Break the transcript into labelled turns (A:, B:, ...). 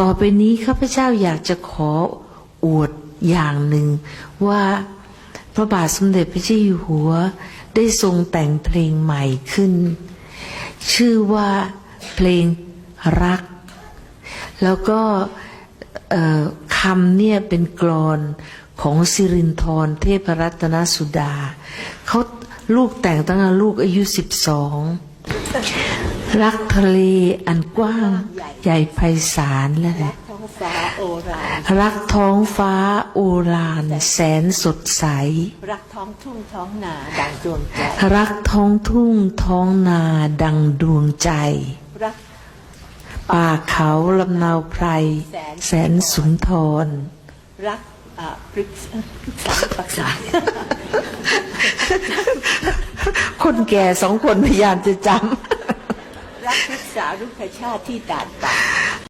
A: ต่อไปนี้ข้าพเจ้าอยากจะขออวดอย่างหนึ่งว่าพระบาทสมเด็จพระเจ้าอยู่หัว ได้ทรงแต่งเพลงใหม่ขึ้น ชื่อว่าเพลงรัก แล้วก็คำเนี่ยเป็นกรอนของสิรินทรเทพรัตนสุดาเขาลูกแต่งตั้งแต่ลูกอายุสิบสอง รักทะเลอันกว้างใหญ่ไพศาลแล้วแหละ
B: ท้องฟ้าโอราน
A: รักท้องฟ้าโอฬารแสนสดใส
B: รักท้องทุ่งท้องนาดังดวงใจ
A: รักท้องทุ่งท้องนาดังดวงใจ
B: รัก
A: ป่าเขาลำนาวไพร แสนสุนทร
B: รักอ่าปรึกษาปรึกษา
A: คนแก่สองคนพยายามจะจำ
B: รักปรึกษารุกชาติที่ต่านป่า